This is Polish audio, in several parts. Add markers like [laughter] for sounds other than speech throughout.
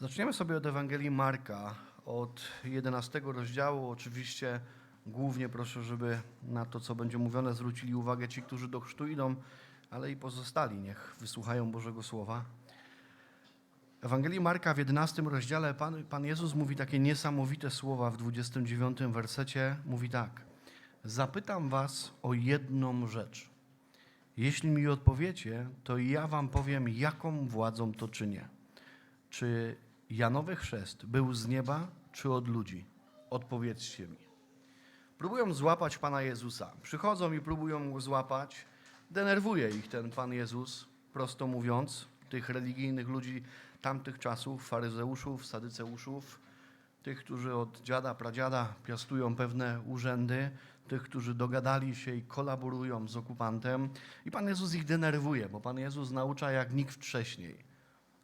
Zaczniemy sobie od Ewangelii Marka, od 11 rozdziału. Oczywiście głównie proszę, żeby na to, co będzie mówione, zwrócili uwagę ci, którzy do chrztu idą, ale i pozostali. Niech wysłuchają Bożego Słowa. Ewangelii Marka w 11 rozdziale Pan, Pan Jezus mówi takie niesamowite słowa w 29 wersecie. Mówi tak. Zapytam was o jedną rzecz. Jeśli mi odpowiecie, to ja wam powiem, jaką władzą to czynię. Czy Janowy chrzest był z nieba, czy od ludzi? Odpowiedzcie mi. Próbują złapać Pana Jezusa. Przychodzą i próbują go złapać. Denerwuje ich ten Pan Jezus, prosto mówiąc, tych religijnych ludzi tamtych czasów, faryzeuszów, sadyceuszów, tych, którzy od dziada, pradziada piastują pewne urzędy, tych, którzy dogadali się i kolaborują z okupantem. I Pan Jezus ich denerwuje, bo Pan Jezus naucza jak nikt wcześniej.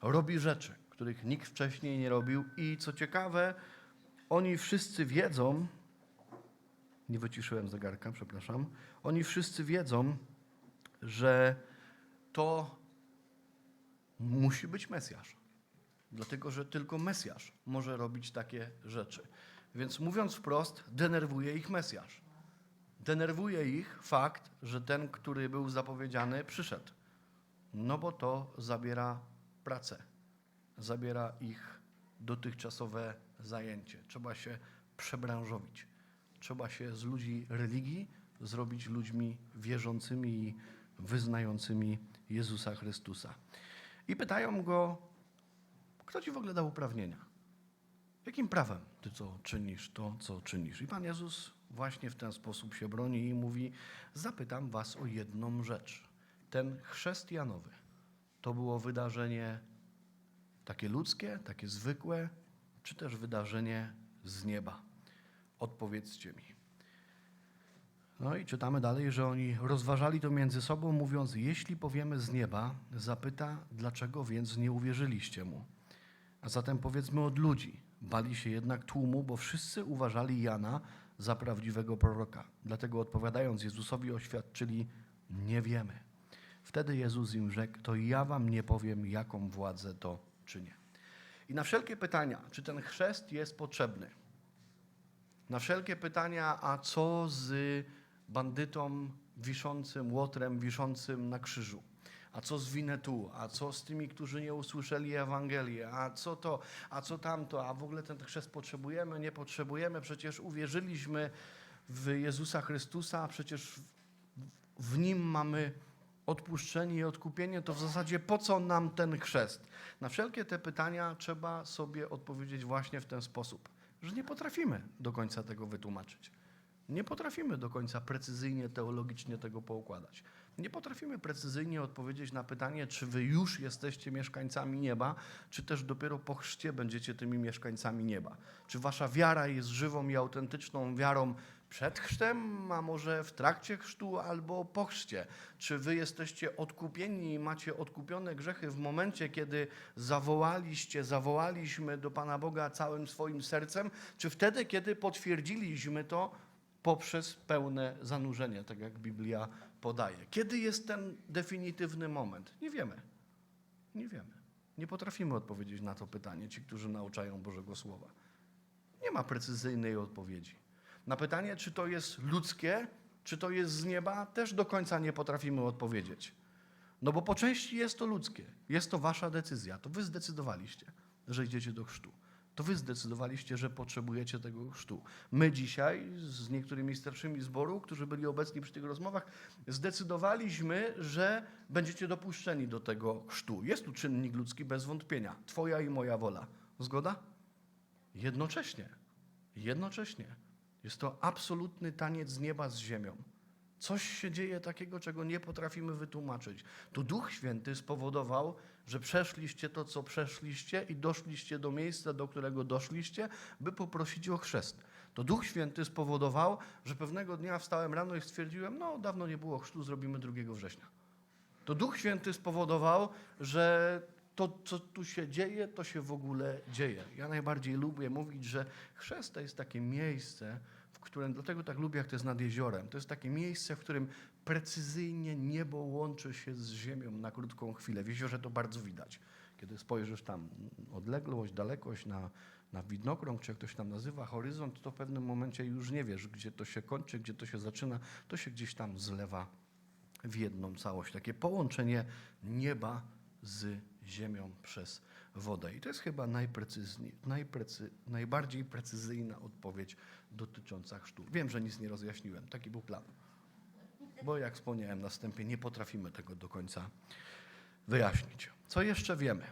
Robi rzeczy, których nikt wcześniej nie robił i co ciekawe, oni wszyscy wiedzą, nie wyciszyłem zegarka, przepraszam, oni wszyscy wiedzą, że to musi być Mesjasz. Dlatego, że tylko Mesjasz może robić takie rzeczy. Więc mówiąc wprost, denerwuje ich Mesjasz. Denerwuje ich fakt, że ten, który był zapowiedziany, przyszedł. No bo to zabiera pracę, zabiera ich dotychczasowe zajęcie. Trzeba się przebranżowić. Trzeba się z ludzi religii zrobić ludźmi wierzącymi i wyznającymi Jezusa Chrystusa. I pytają go, kto ci w ogóle dał uprawnienia? Jakim prawem ty co czynisz, to co czynisz? I Pan Jezus właśnie w ten sposób się broni i mówi: Zapytam was o jedną rzecz. Ten chrzest Janowy to było wydarzenie takie ludzkie, takie zwykłe, czy też wydarzenie z nieba? Odpowiedzcie mi. No i czytamy dalej, że oni rozważali to między sobą, mówiąc: Jeśli powiemy z nieba, zapyta, dlaczego więc nie uwierzyliście mu? A zatem powiedzmy od ludzi. Bali się jednak tłumu, bo wszyscy uważali Jana za prawdziwego proroka. Dlatego odpowiadając Jezusowi oświadczyli: Nie wiemy. Wtedy Jezus im rzekł: To ja wam nie powiem, jaką władzę to czynię. I na wszelkie pytania, czy ten chrzest jest potrzebny, na wszelkie pytania, a co z bandytą wiszącym, łotrem wiszącym na krzyżu? A co z Winetu? A co z tymi, którzy nie usłyszeli Ewangelii? A co to? A co tamto? A w ogóle ten chrzest potrzebujemy? Nie potrzebujemy? Przecież uwierzyliśmy w Jezusa Chrystusa, a przecież w Nim mamy odpuszczenie i odkupienie, to w zasadzie po co nam ten chrzest? Na wszelkie te pytania trzeba sobie odpowiedzieć właśnie w ten sposób, że nie potrafimy do końca tego wytłumaczyć. Nie potrafimy do końca precyzyjnie, teologicznie tego poukładać. Nie potrafimy precyzyjnie odpowiedzieć na pytanie, czy wy już jesteście mieszkańcami nieba, czy też dopiero po chrzcie będziecie tymi mieszkańcami nieba. Czy wasza wiara jest żywą i autentyczną wiarą przed chrztem, a może w trakcie chrztu albo po chrzcie? Czy wy jesteście odkupieni i macie odkupione grzechy w momencie, kiedy zawołaliście, zawołaliśmy do Pana Boga całym swoim sercem, czy wtedy, kiedy potwierdziliśmy to poprzez pełne zanurzenie, tak jak Biblia podaje? Kiedy jest ten definitywny moment? Nie wiemy. Nie wiemy. Nie potrafimy odpowiedzieć na to pytanie, ci, którzy nauczają Bożego Słowa. Nie ma precyzyjnej odpowiedzi. Na pytanie, czy to jest ludzkie, czy to jest z nieba, też do końca nie potrafimy odpowiedzieć. No bo po części jest to ludzkie. Jest to wasza decyzja. To wy zdecydowaliście, że idziecie do chrztu. To wy zdecydowaliście, że potrzebujecie tego chrztu. My dzisiaj z niektórymi starszymi zboru, którzy byli obecni przy tych rozmowach, zdecydowaliśmy, że będziecie dopuszczeni do tego chrztu. Jest tu czynnik ludzki bez wątpienia. Twoja i moja wola. Zgoda? Jednocześnie, jednocześnie jest to absolutny taniec z nieba z ziemią. Coś się dzieje takiego, czego nie potrafimy wytłumaczyć. To Duch Święty spowodował, że przeszliście to, co przeszliście i doszliście do miejsca, do którego doszliście, by poprosić o chrzest. To Duch Święty spowodował, że pewnego dnia wstałem rano i stwierdziłem, no dawno nie było chrztu, zrobimy 2 września. To Duch Święty spowodował, że to, co tu się dzieje, to się w ogóle dzieje. Ja najbardziej lubię mówić, że chrzest to jest takie miejsce, w którym, dlatego tak lubię, jak to jest nad jeziorem, to jest takie miejsce, w którym precyzyjnie niebo łączy się z ziemią na krótką chwilę. W jeziorze to bardzo widać. Kiedy spojrzysz tam odległość, dalekość na, na widnokrąg, czy jak to się tam nazywa, horyzont, to w pewnym momencie już nie wiesz, gdzie to się kończy, gdzie to się zaczyna, to się gdzieś tam zlewa w jedną całość. Takie połączenie nieba z ziemią przez wodę. I to jest chyba najprecyzniej, najprecy, najbardziej precyzyjna odpowiedź dotycząca chrztu. Wiem, że nic nie rozjaśniłem. Taki był plan. Bo jak wspomniałem na wstępie, nie potrafimy tego do końca wyjaśnić. Co jeszcze wiemy?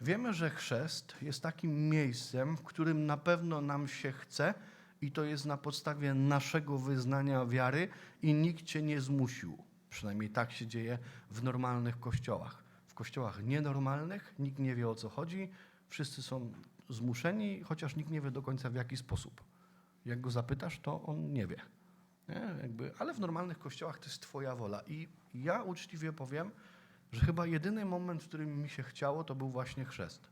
Wiemy, że chrzest jest takim miejscem, w którym na pewno nam się chce i to jest na podstawie naszego wyznania wiary i nikt cię nie zmusił. Przynajmniej tak się dzieje w normalnych kościołach. Kościołach nienormalnych nikt nie wie o co chodzi, wszyscy są zmuszeni, chociaż nikt nie wie do końca w jaki sposób. Jak go zapytasz, to on nie wie. Nie? Jakby, ale w normalnych kościołach to jest Twoja wola. I ja uczciwie powiem, że chyba jedyny moment, w którym mi się chciało, to był właśnie chrzest.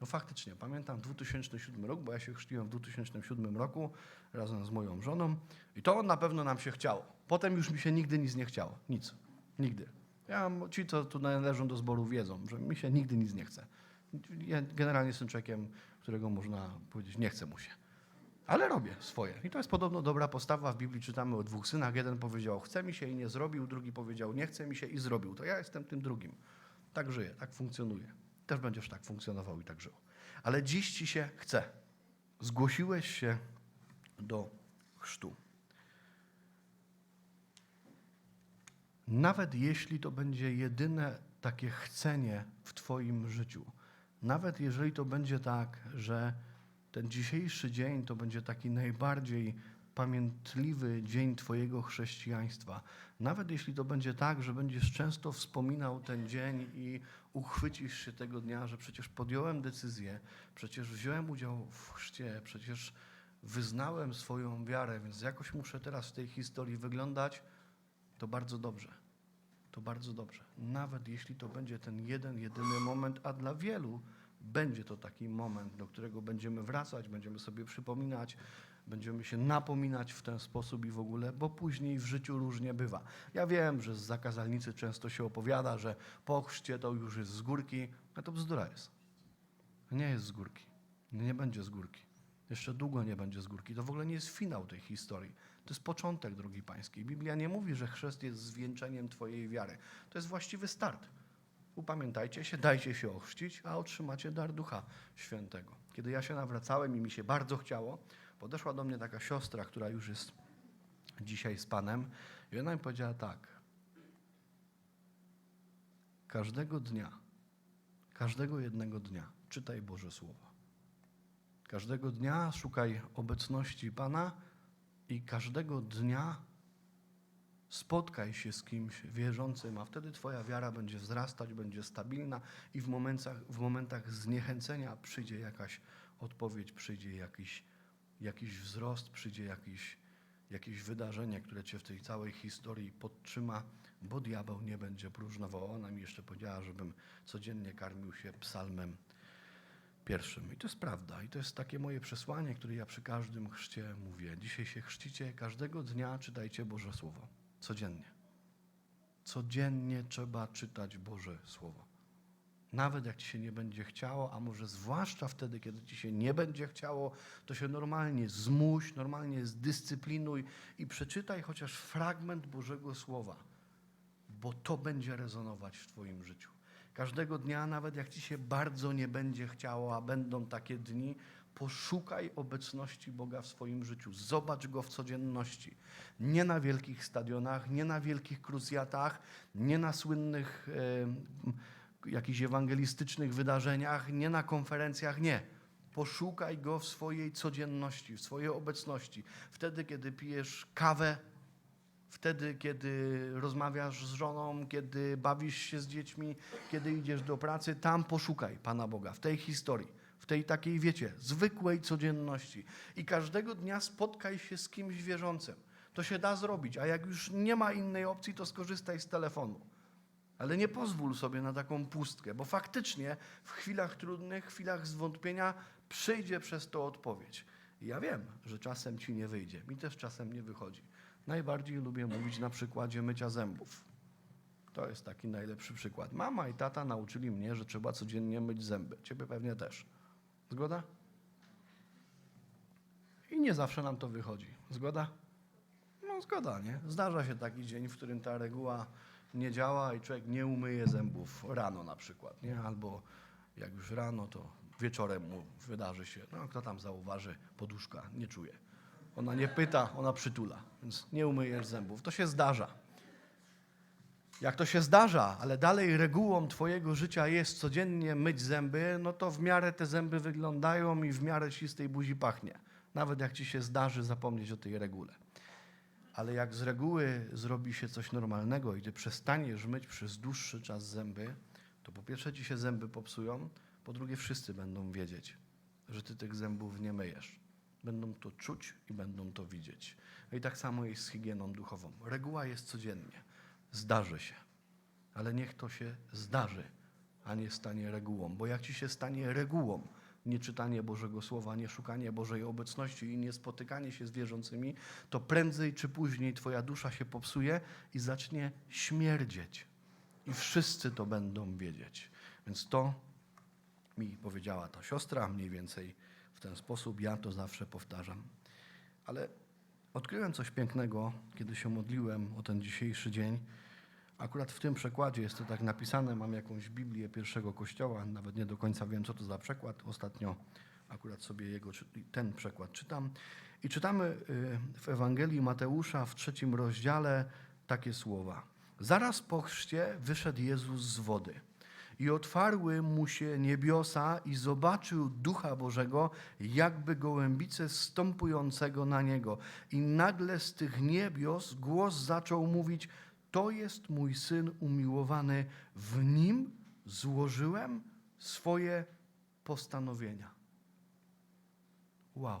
No faktycznie, pamiętam 2007 rok, bo ja się chrzciłem w 2007 roku razem z moją żoną i to na pewno nam się chciało. Potem już mi się nigdy nic nie chciało. Nic. Nigdy. Ja, ci, co tu należą do zboru, wiedzą, że mi się nigdy nic nie chce. Ja generalnie jestem człowiekiem, którego można powiedzieć, nie chce mu się. Ale robię swoje. I to jest podobno dobra postawa. W Biblii czytamy o dwóch synach. Jeden powiedział, chce mi się i nie zrobił, drugi powiedział, nie chce mi się i zrobił. To ja jestem tym drugim. Tak żyję, tak funkcjonuję. Też będziesz tak funkcjonował i tak żył. Ale dziś ci się chce. Zgłosiłeś się do chrztu. Nawet jeśli to będzie jedyne takie chcenie w Twoim życiu, nawet jeżeli to będzie tak, że ten dzisiejszy dzień to będzie taki najbardziej pamiętliwy dzień Twojego chrześcijaństwa. Nawet jeśli to będzie tak, że będziesz często wspominał ten dzień i uchwycisz się tego dnia, że przecież podjąłem decyzję, przecież wziąłem udział w chrzcie, przecież wyznałem swoją wiarę, więc jakoś muszę teraz w tej historii wyglądać, to bardzo dobrze. To bardzo dobrze. Nawet jeśli to będzie ten jeden, jedyny moment, a dla wielu będzie to taki moment, do którego będziemy wracać, będziemy sobie przypominać, będziemy się napominać w ten sposób i w ogóle, bo później w życiu różnie bywa. Ja wiem, że z zakazalnicy często się opowiada, że po chrzcie to już jest z górki, a to bzdura jest. Nie jest z górki. Nie będzie z górki. Jeszcze długo nie będzie z górki. To w ogóle nie jest finał tej historii. To jest początek drogi pańskiej. Biblia nie mówi, że chrzest jest zwieńczeniem Twojej wiary. To jest właściwy start. Upamiętajcie się, dajcie się ochrzcić, a otrzymacie dar Ducha Świętego. Kiedy ja się nawracałem i mi się bardzo chciało, podeszła do mnie taka siostra, która już jest dzisiaj z Panem i ona mi powiedziała tak. Każdego dnia, każdego jednego dnia czytaj Boże Słowo. Każdego dnia szukaj obecności Pana i każdego dnia spotkaj się z kimś wierzącym, a wtedy Twoja wiara będzie wzrastać, będzie stabilna i w momentach, w momentach zniechęcenia przyjdzie jakaś odpowiedź, przyjdzie jakiś, jakiś wzrost, przyjdzie jakiś, jakieś wydarzenie, które Cię w tej całej historii podtrzyma, bo diabeł nie będzie próżnował. Ona mi jeszcze powiedziała, żebym codziennie karmił się psalmem pierwszym. I to jest prawda. I to jest takie moje przesłanie, które ja przy każdym chrzcie mówię. Dzisiaj się chrzcicie, każdego dnia czytajcie Boże Słowo. Codziennie. Codziennie trzeba czytać Boże Słowo. Nawet jak ci się nie będzie chciało, a może zwłaszcza wtedy, kiedy ci się nie będzie chciało, to się normalnie zmuś, normalnie zdyscyplinuj i przeczytaj chociaż fragment Bożego Słowa, bo to będzie rezonować w Twoim życiu. Każdego dnia, nawet jak ci się bardzo nie będzie chciało, a będą takie dni, poszukaj obecności Boga w swoim życiu. Zobacz Go w codzienności. Nie na wielkich stadionach, nie na wielkich krucjatach, nie na słynnych e, jakichś ewangelistycznych wydarzeniach, nie na konferencjach, nie. Poszukaj Go w swojej codzienności, w swojej obecności. Wtedy, kiedy pijesz kawę, wtedy, kiedy rozmawiasz z żoną, kiedy bawisz się z dziećmi, kiedy idziesz do pracy, tam poszukaj Pana Boga, w tej historii, w tej takiej, wiecie, zwykłej codzienności. I każdego dnia spotkaj się z kimś wierzącym. To się da zrobić, a jak już nie ma innej opcji, to skorzystaj z telefonu. Ale nie pozwól sobie na taką pustkę, bo faktycznie w chwilach trudnych, chwilach zwątpienia przyjdzie przez to odpowiedź. I ja wiem, że czasem ci nie wyjdzie. Mi też czasem nie wychodzi. Najbardziej lubię mówić na przykładzie mycia zębów. To jest taki najlepszy przykład. Mama i tata nauczyli mnie, że trzeba codziennie myć zęby. Ciebie pewnie też. Zgoda? I nie zawsze nam to wychodzi. Zgoda? No zgoda, nie? Zdarza się taki dzień, w którym ta reguła nie działa i człowiek nie umyje zębów rano na przykład, nie? Albo jak już rano, to wieczorem mu wydarzy się, no kto tam zauważy, poduszka, nie czuje. Ona nie pyta, ona przytula, więc nie umyjesz zębów. To się zdarza. Jak to się zdarza, ale dalej regułą Twojego życia jest codziennie myć zęby, no to w miarę te zęby wyglądają i w miarę czystej buzi pachnie. Nawet jak Ci się zdarzy zapomnieć o tej regule. Ale jak z reguły zrobi się coś normalnego i Ty przestaniesz myć przez dłuższy czas zęby, to po pierwsze Ci się zęby popsują, po drugie wszyscy będą wiedzieć, że Ty tych zębów nie myjesz. Będą to czuć i będą to widzieć. No i tak samo jest z higieną duchową. Reguła jest codziennie. Zdarzy się. Ale niech to się zdarzy, a nie stanie regułą. Bo jak ci się stanie regułą, nie czytanie Bożego Słowa, nie szukanie Bożej obecności i nie spotykanie się z wierzącymi, to prędzej czy później twoja dusza się popsuje i zacznie śmierdzieć. I wszyscy to będą wiedzieć. Więc to mi powiedziała ta siostra, mniej więcej w ten sposób. Ja to zawsze powtarzam. Ale odkryłem coś pięknego, kiedy się modliłem o ten dzisiejszy dzień. Akurat w tym przekładzie jest to tak napisane. Mam jakąś Biblię pierwszego kościoła, nawet nie do końca wiem, co to za przekład. Ostatnio akurat sobie jego, ten przekład czytam. I czytamy y, w Ewangelii Mateusza w trzecim rozdziale takie słowa. Zaraz po chrzcie wyszedł Jezus z wody. I otwarły mu się niebiosa i zobaczył Ducha Bożego, jakby gołębice stąpującego na niego. I nagle z tych niebios głos zaczął mówić: To jest mój syn umiłowany, w nim złożyłem swoje postanowienia. Wow.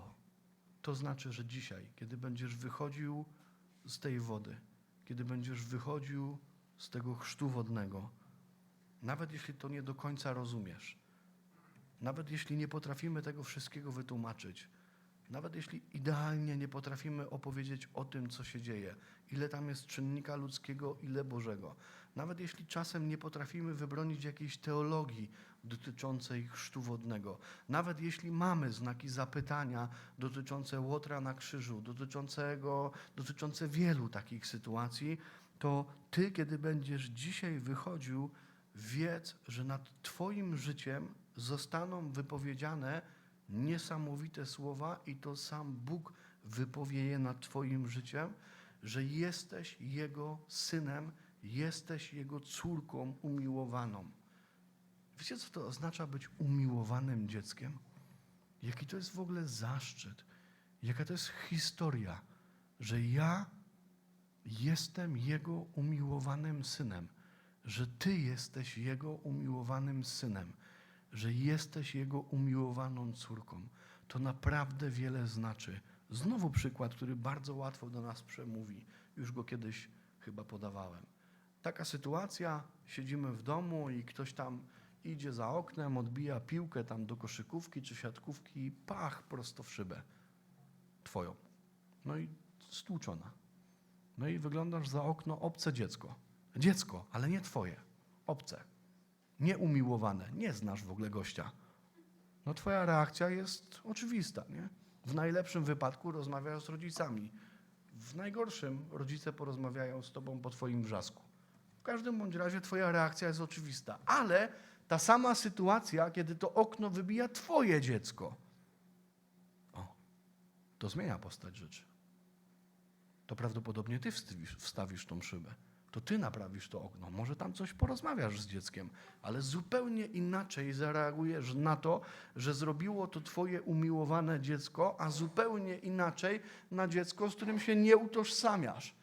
To znaczy, że dzisiaj, kiedy będziesz wychodził z tej wody, kiedy będziesz wychodził z tego chrztu wodnego, nawet jeśli to nie do końca rozumiesz, nawet jeśli nie potrafimy tego wszystkiego wytłumaczyć, nawet jeśli idealnie nie potrafimy opowiedzieć o tym, co się dzieje, ile tam jest czynnika ludzkiego, ile Bożego, nawet jeśli czasem nie potrafimy wybronić jakiejś teologii dotyczącej chrztu wodnego, nawet jeśli mamy znaki zapytania dotyczące Łotra na krzyżu, dotyczącego, dotyczące wielu takich sytuacji, to Ty, kiedy będziesz dzisiaj wychodził, wiedz, że nad Twoim życiem zostaną wypowiedziane niesamowite słowa i to sam Bóg wypowie je nad Twoim życiem, że jesteś Jego synem, jesteś Jego córką umiłowaną. Wiecie, co to oznacza być umiłowanym dzieckiem? Jaki to jest w ogóle zaszczyt, jaka to jest historia, że ja jestem Jego umiłowanym synem, że Ty jesteś Jego umiłowanym synem, że jesteś Jego umiłowaną córką. To naprawdę wiele znaczy. Znowu przykład, który bardzo łatwo do nas przemówi. Już go kiedyś chyba podawałem. Taka sytuacja, siedzimy w domu i ktoś tam idzie za oknem, odbija piłkę tam do koszykówki czy siatkówki i pach prosto w szybę. Twoją. No i stłuczona. No i wyglądasz za okno obce dziecko. Dziecko, ale nie twoje. Obce. Nieumiłowane. Nie znasz w ogóle gościa. No twoja reakcja jest oczywista, nie? W najlepszym wypadku rozmawiasz z rodzicami. W najgorszym rodzice porozmawiają z tobą po twoim wrzasku. W każdym bądź razie twoja reakcja jest oczywista. Ale ta sama sytuacja, kiedy to okno wybija twoje dziecko. O, to zmienia postać rzeczy to prawdopodobnie ty wstawisz, wstawisz tą szybę. To ty naprawisz to okno. Może tam coś porozmawiasz z dzieckiem, ale zupełnie inaczej zareagujesz na to, że zrobiło to twoje umiłowane dziecko, a zupełnie inaczej na dziecko, z którym się nie utożsamiasz.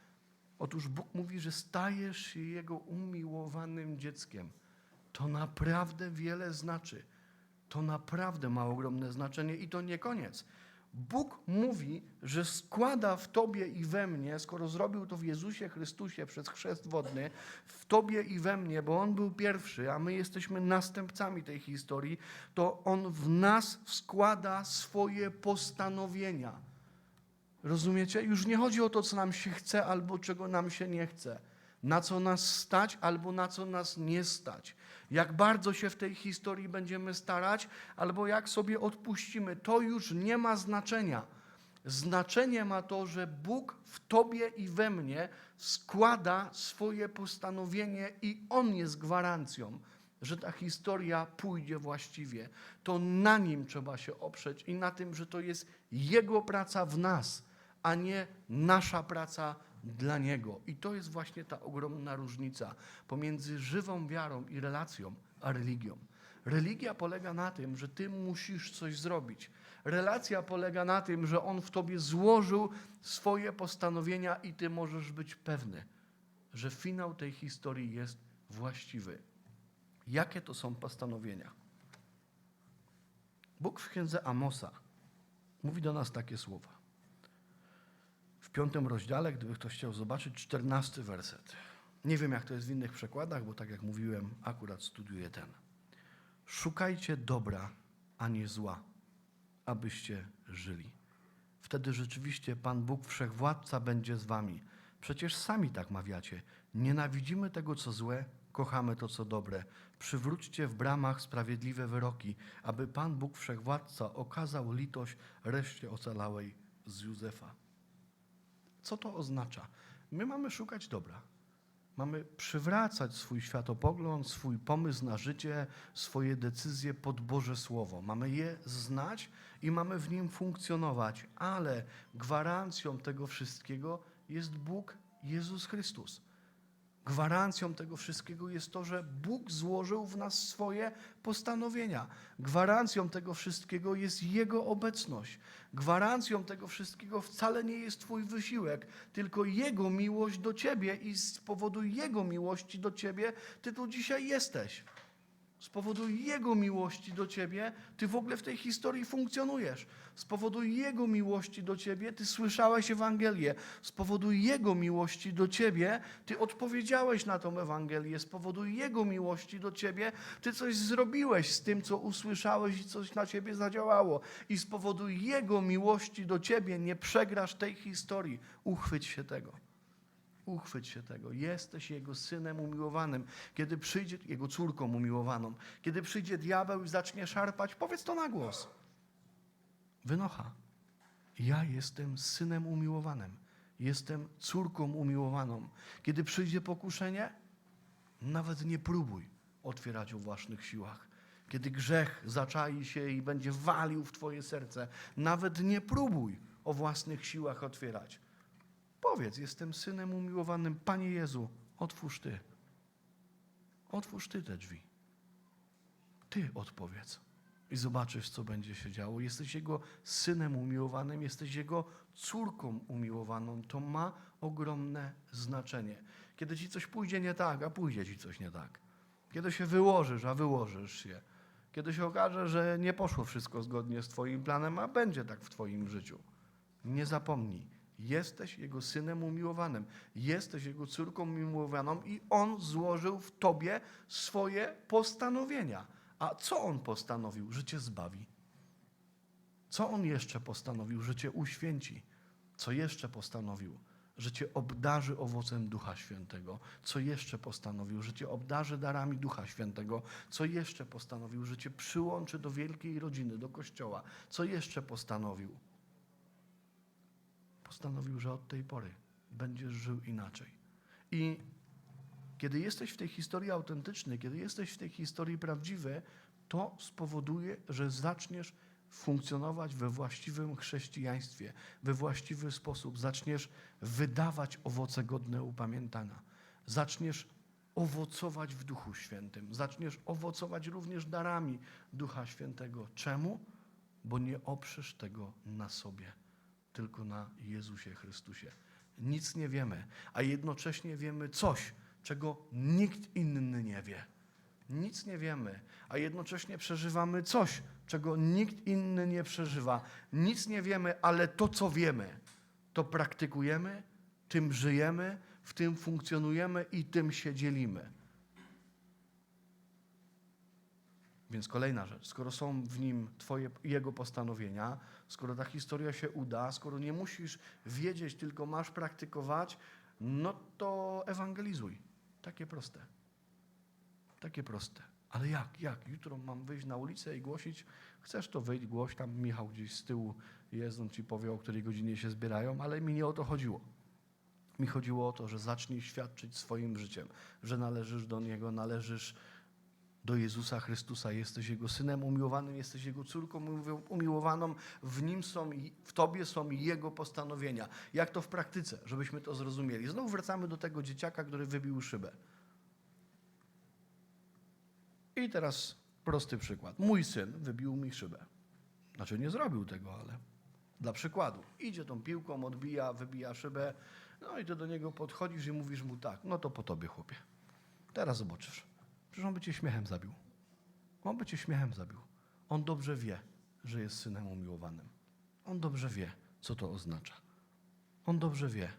Otóż Bóg mówi, że stajesz się Jego umiłowanym dzieckiem. To naprawdę wiele znaczy. To naprawdę ma ogromne znaczenie i to nie koniec. Bóg mówi, że składa w Tobie i we mnie, skoro zrobił to w Jezusie Chrystusie przez chrzest wodny, w Tobie i we mnie, bo On był pierwszy, a my jesteśmy następcami tej historii, to On w nas składa swoje postanowienia. Rozumiecie? Już nie chodzi o to, co nam się chce albo czego nam się nie chce. na co nas stać albo na co nas nie stać. Jak bardzo się w tej historii będziemy starać, albo jak sobie odpuścimy, to już nie ma znaczenia. Znaczenie ma to, że Bóg w tobie i we mnie składa swoje postanowienie i On jest gwarancją, że ta historia pójdzie właściwie. To na Nim trzeba się oprzeć i na tym, że to jest Jego praca w nas, a nie nasza praca dla Niego. I to jest właśnie ta ogromna różnica pomiędzy żywą wiarą i relacją, a religią. Religia polega na tym, że ty musisz coś zrobić. Relacja polega na tym, że on w tobie złożył swoje postanowienia i ty możesz być pewny, że finał tej historii jest właściwy. Jakie to są postanowienia? Bóg w księdze Amosa mówi do nas takie słowa. Piątym rozdziale, gdyby ktoś chciał zobaczyć, czternasty werset. Nie wiem, jak to jest w innych przekładach, bo tak jak mówiłem, akurat studiuję ten. Szukajcie dobra, a nie zła, abyście żyli. Wtedy rzeczywiście Pan Bóg Wszechwładca będzie z wami. Przecież sami tak mawiacie. Nienawidzimy tego, co złe, kochamy to, co dobre. Przywróćcie w bramach sprawiedliwe wyroki, aby Pan Bóg Wszechwładca okazał litość reszcie ocalałej z Józefa. Co to oznacza? My mamy szukać dobra. Mamy przywracać swój światopogląd, swój pomysł na życie, swoje decyzje pod Boże Słowo. Mamy je znać i mamy w nim funkcjonować, ale gwarancją tego wszystkiego jest Bóg Jezus Chrystus. Gwarancją tego wszystkiego jest to, że Bóg złożył w nas swoje postanowienia. Gwarancją tego wszystkiego jest Jego obecność. Gwarancją tego wszystkiego wcale nie jest Twój wysiłek, tylko Jego miłość do Ciebie i z powodu Jego miłości do Ciebie Ty tu dzisiaj jesteś. Z powodu Jego miłości do Ciebie Ty w ogóle w tej historii funkcjonujesz. Z powodu Jego miłości do Ciebie Ty słyszałeś Ewangelię. Z powodu Jego miłości do Ciebie Ty odpowiedziałeś na tą Ewangelię. Z powodu Jego miłości do Ciebie Ty coś zrobiłeś z tym, co usłyszałeś i coś na Ciebie zadziałało. I z powodu Jego miłości do Ciebie nie przegrasz tej historii. Uchwyć się tego. Uchwyć się tego. Jesteś Jego synem umiłowanym. Kiedy przyjdzie, Jego córką umiłowaną. Kiedy przyjdzie diabeł i zacznie szarpać, powiedz to na głos. Wynocha. Ja jestem synem umiłowanym. Jestem córką umiłowaną. Kiedy przyjdzie pokuszenie, nawet nie próbuj otwierać o własnych siłach. Kiedy grzech zaczai się i będzie walił w Twoje serce, nawet nie próbuj o własnych siłach otwierać. Powiedz, jestem synem umiłowanym. Panie Jezu, otwórz Ty. Otwórz Ty te drzwi. Ty odpowiedz. I zobaczysz, co będzie się działo. Jesteś Jego synem umiłowanym, jesteś Jego córką umiłowaną. To ma ogromne znaczenie. Kiedy Ci coś pójdzie nie tak, a pójdzie Ci coś nie tak. Kiedy się wyłożysz, a wyłożysz się. Kiedy się okaże, że nie poszło wszystko zgodnie z Twoim planem, a będzie tak w Twoim życiu. Nie zapomnij, Jesteś Jego synem umiłowanym, jesteś Jego córką umiłowaną i On złożył w Tobie swoje postanowienia. A co On postanowił? Że Cię zbawi. Co On jeszcze postanowił? Że Cię uświęci. Co jeszcze postanowił? Że Cię obdarzy owocem Ducha Świętego. Co jeszcze postanowił? Że Cię obdarzy darami Ducha Świętego. Co jeszcze postanowił? Że Cię przyłączy do wielkiej rodziny, do Kościoła. Co jeszcze postanowił? Postanowił, że od tej pory będziesz żył inaczej. I kiedy jesteś w tej historii autentyczny, kiedy jesteś w tej historii prawdziwy, to spowoduje, że zaczniesz funkcjonować we właściwym chrześcijaństwie, we właściwy sposób. Zaczniesz wydawać owoce godne upamiętania. Zaczniesz owocować w Duchu Świętym. Zaczniesz owocować również darami Ducha Świętego. Czemu? Bo nie oprzesz tego na sobie tylko na Jezusie Chrystusie. Nic nie wiemy, a jednocześnie wiemy coś, czego nikt inny nie wie. Nic nie wiemy, a jednocześnie przeżywamy coś, czego nikt inny nie przeżywa. Nic nie wiemy, ale to, co wiemy, to praktykujemy, tym żyjemy, w tym funkcjonujemy i tym się dzielimy. Więc kolejna rzecz, skoro są w nim twoje, jego postanowienia, skoro ta historia się uda, skoro nie musisz wiedzieć, tylko masz praktykować, no to ewangelizuj. Takie proste. Takie proste. Ale jak, jak? Jutro mam wyjść na ulicę i głosić? Chcesz to wyjść, głoś, tam Michał gdzieś z tyłu jest, on ci powie, o której godzinie się zbierają, ale mi nie o to chodziło. Mi chodziło o to, że zacznij świadczyć swoim życiem, że należysz do Niego, należysz do Jezusa Chrystusa, jesteś Jego synem umiłowanym, jesteś Jego córką umiło- umiłowaną, w Nim są, w Tobie są Jego postanowienia. Jak to w praktyce, żebyśmy to zrozumieli. Znowu wracamy do tego dzieciaka, który wybił szybę. I teraz prosty przykład. Mój syn wybił mi szybę. Znaczy nie zrobił tego, ale dla przykładu. Idzie tą piłką, odbija, wybija szybę, no i ty do niego podchodzisz i mówisz mu tak, no to po tobie chłopie. Teraz zobaczysz. Przecież on by cię śmiechem zabił. On by cię śmiechem zabił. On dobrze wie, że jest synem umiłowanym. On dobrze wie, co to oznacza. On dobrze wie,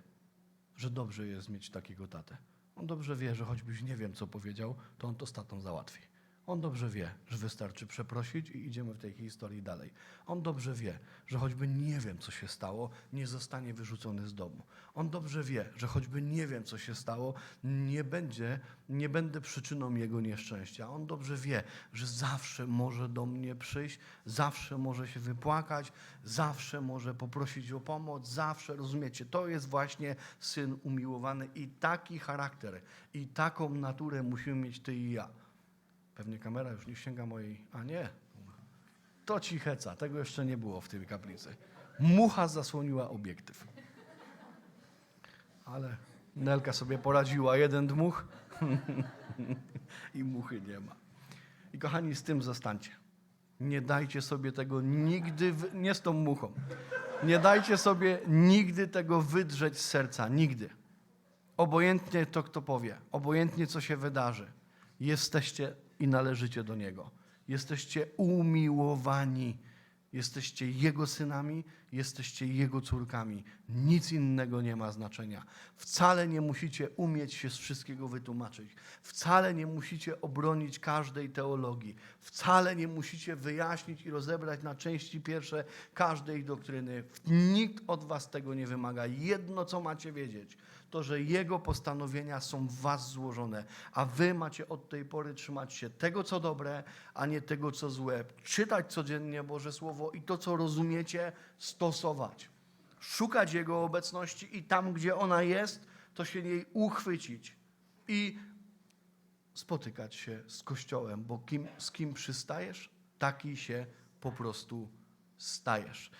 że dobrze jest mieć takiego tatę. On dobrze wie, że choćbyś nie wiem, co powiedział, to on to z tatą załatwi. On dobrze wie, że wystarczy przeprosić i idziemy w tej historii dalej. On dobrze wie, że choćby nie wiem, co się stało, nie zostanie wyrzucony z domu. On dobrze wie, że choćby nie wiem, co się stało, nie będzie, nie będę przyczyną jego nieszczęścia. On dobrze wie, że zawsze może do mnie przyjść, zawsze może się wypłakać, zawsze może poprosić o pomoc, zawsze, rozumiecie, to jest właśnie syn umiłowany i taki charakter, i taką naturę musimy mieć ty i ja. Pewnie kamera już nie sięga mojej. A nie. To ci heca. Tego jeszcze nie było w tej kaplicy. Mucha zasłoniła obiektyw. Ale Nelka sobie poradziła. Jeden dmuch [laughs] i muchy nie ma. I kochani, z tym zostańcie. Nie dajcie sobie tego nigdy, wy... nie z tą muchą. Nie dajcie sobie nigdy tego wydrzeć z serca. Nigdy. Obojętnie to, kto powie, obojętnie co się wydarzy, jesteście i należycie do Niego. Jesteście umiłowani. Jesteście Jego synami, jesteście Jego córkami. Nic innego nie ma znaczenia. Wcale nie musicie umieć się z wszystkiego wytłumaczyć. Wcale nie musicie obronić każdej teologii. Wcale nie musicie wyjaśnić i rozebrać na części pierwsze każdej doktryny. Nikt od was tego nie wymaga. Jedno, co macie wiedzieć, to, że Jego postanowienia są w was złożone, a wy macie od tej pory trzymać się tego, co dobre, a nie tego, co złe. Czytać codziennie Boże Słowo i to, co rozumiecie, stosować. Szukać Jego obecności i tam, gdzie ona jest, to się jej uchwycić i spotykać się z Kościołem, bo kim, z kim przystajesz, taki się po prostu stajesz.